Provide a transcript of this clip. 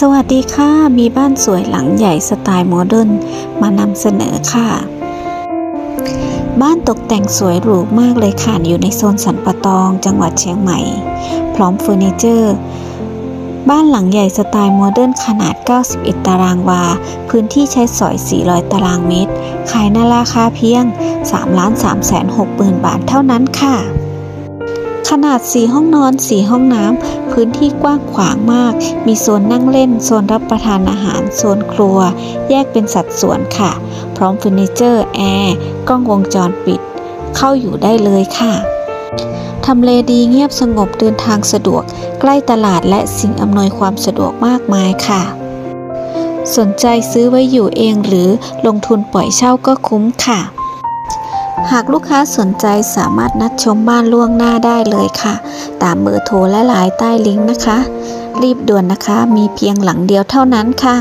สวัสดีค่ะ มีบ้านสวยหลังใหญ่สไตล์โมเดิร์นมานำเสนอค่ะ บ้านตกแต่งสวยหรูมากเลยค่ะอยู่ในโซนสันปะตอง จังหวัดเชียงใหม่ พร้อมเฟอร์นิเจอร์ บ้านหลังใหญ่สไตล์โมเดิร์นขนาด 91 ตารางวา พื้นที่ใช้สอย 400 ตารางเมตร ขายในราคาเพียง 3 3 6 0 0 0 0 บาทเท่านั้นค่ะ ขนาด 4 ห้องนอน 4 ห้องน้ำ พื้นที่กว้างขวางมาก มีโซนนั่งเล่น โซนรับประทานอาหาร โซนครัว แยกเป็นสัดส่วนค่ะ พร้อมเฟอร์นิเจอร์ แอร์ กล้องวงจรปิด เข้าอยู่ได้เลยค่ะ ทำเลดีเงียบสงบเดินทางสะดวก ใกล้ตลาดและสิ่งอำนวยความสะดวกมากมายค่ะ สนใจซื้อไว้อยู่เองหรือลงทุนปล่อยเช่าก็คุ้มค่ะ หากลูกค้าสนใจสามารถนัดชมบ้านล่วงหน้าได้เลยค่ะ ตามเบอร์โทรและไลน์ใต้ลิงก์นะคะ รีบด่วนนะคะ มีเพียงหลังเดียวเท่านั้นค่ะ